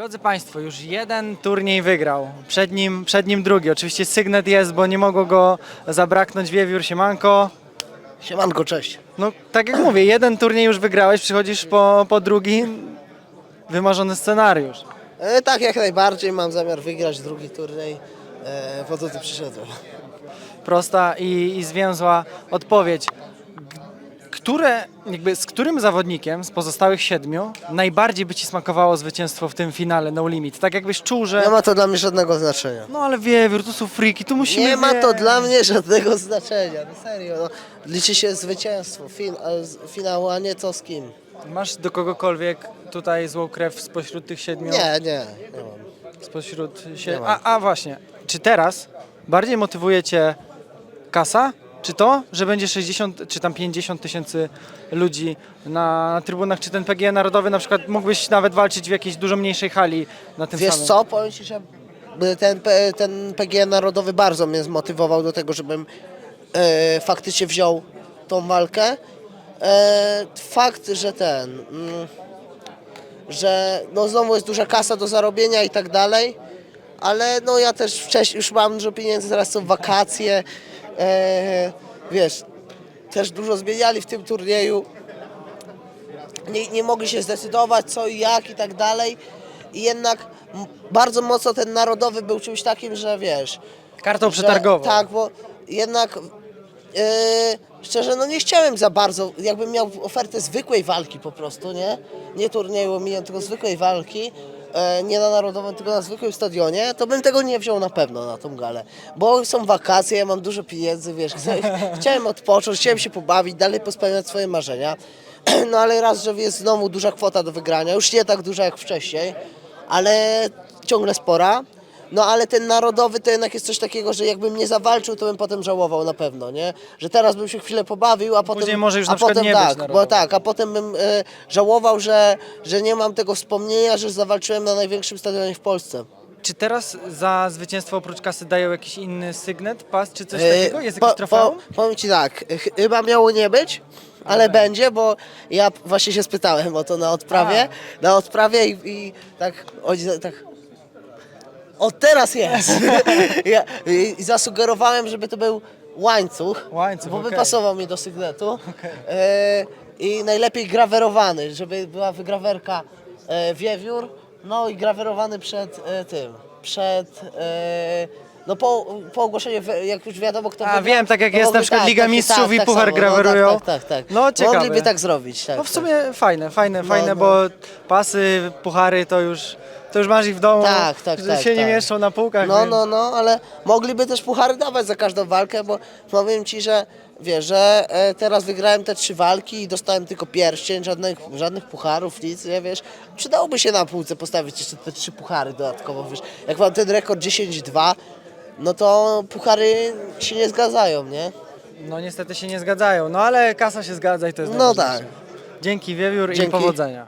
Drodzy Państwo, już jeden turniej wygrał. Przed nim, przed nim drugi. Oczywiście sygnet jest, bo nie mogło go zabraknąć. Wiewiór, siemanko. Siemanko, cześć. No tak jak mówię, jeden turniej już wygrałeś, przychodzisz po, po drugi. Wymarzony scenariusz. E, tak, jak najbardziej mam zamiar wygrać drugi turniej. E, po to tu przyszedłem. Prosta i, i zwięzła odpowiedź. Które, jakby z którym zawodnikiem z pozostałych siedmiu najbardziej by Ci smakowało zwycięstwo w tym finale No Limit? Tak jakbyś czuł, że... Nie ma to dla mnie żadnego znaczenia. No ale Wiewiór, tu są friki, tu musimy... Nie ma to wie- dla mnie żadnego znaczenia, no serio. No. Liczy się zwycięstwo, fin, a z- finału, a nie co z kim. Masz do kogokolwiek tutaj złą krew spośród tych siedmiu? Nie, nie, nie mam. Spośród Nie sie... mam. a, a właśnie, czy teraz bardziej motywuje Cię kasa, czy to, że będzie 60 czy tam 50 tysięcy ludzi na, na trybunach, czy ten PGE Narodowy na przykład mógłbyś nawet walczyć w jakiejś dużo mniejszej hali na tym Wiesz samym? co, powiem Ci, że ten, P- ten PGN Narodowy bardzo mnie zmotywował do tego, żebym e, faktycznie wziął tą walkę. E, fakt, że ten, mm, że no znowu jest duża kasa do zarobienia i tak dalej, ale no ja też wcześniej już mam dużo pieniędzy, teraz są wakacje, e, wiesz, też dużo zmieniali w tym turnieju nie, nie mogli się zdecydować co i jak i tak dalej. I jednak m- bardzo mocno ten narodowy był czymś takim, że wiesz. Kartą że- przetargową. Tak, bo jednak yy, szczerze, no nie chciałem za bardzo, jakbym miał ofertę zwykłej walki po prostu, nie? Nie turnieju, mijam, tylko zwykłej walki. E, Nie na narodowym, tylko na zwykłym stadionie, to bym tego nie wziął na pewno na tą galę. Bo są wakacje, ja mam dużo pieniędzy, wiesz, chciałem odpocząć, chciałem się pobawić, dalej pospełniać swoje marzenia. No ale raz, że jest znowu duża kwota do wygrania, już nie tak duża jak wcześniej, ale ciągle spora. No ale ten narodowy to jednak jest coś takiego, że jakbym nie zawalczył, to bym potem żałował na pewno, nie? Że teraz bym się chwilę pobawił, a potem... Później może już a na przykład potem nie być tak, bo narodowym. tak, a potem bym e, żałował, że, że nie mam tego wspomnienia, że zawalczyłem na największym stadionie w Polsce. Czy teraz za zwycięstwo oprócz kasy dają jakiś inny sygnet, pas czy coś E, takiego? Jest jakieś po- trofeum? Po, powiem Ci tak, ch- chyba miało nie być, ale będzie, bo ja właśnie się spytałem o to na odprawie, na odprawie i, i tak, oni za- tak o teraz jest. ja, i, I zasugerowałem, żeby to był łańcuch, Łańcuch, bo by okej. pasował mi do sygnetu. E, I najlepiej grawerowany, żeby była wygrawerka e, wiewiór, no i grawerowany przed e, tym, przed... E, no po, po ogłoszeniu, jak już wiadomo kto A, wygra, wiem, tak jak jest na mogli- przykład Liga tak, Mistrzów tak, i tak puchar samo, grawerują. No, tak, tak, tak. No, ciekawe. Mogliby tak zrobić. Tak, No w tak. sumie fajne, fajne, fajne, no. bo pasy, puchary to już, to już masz ich w domu, Tak, tak, że tak, się nie tak. mieszczą na półkach. No, więc- no, no, ale mogliby też puchary dawać za każdą walkę, bo powiem ci, że wiesz, że e, teraz wygrałem te trzy walki i dostałem tylko pierścień, żadnych, żadnych pucharów, nic, nie wiesz. Przydałoby się na półce postawić jeszcze te trzy puchary dodatkowo, wiesz. Jak mam ten rekord 10-2, no to puchary się nie zgadzają, nie? No niestety się nie zgadzają, no ale kasa się zgadza i to jest No najważniejsze. tak. Dzięki Wiewiór i Dzięki. powodzenia.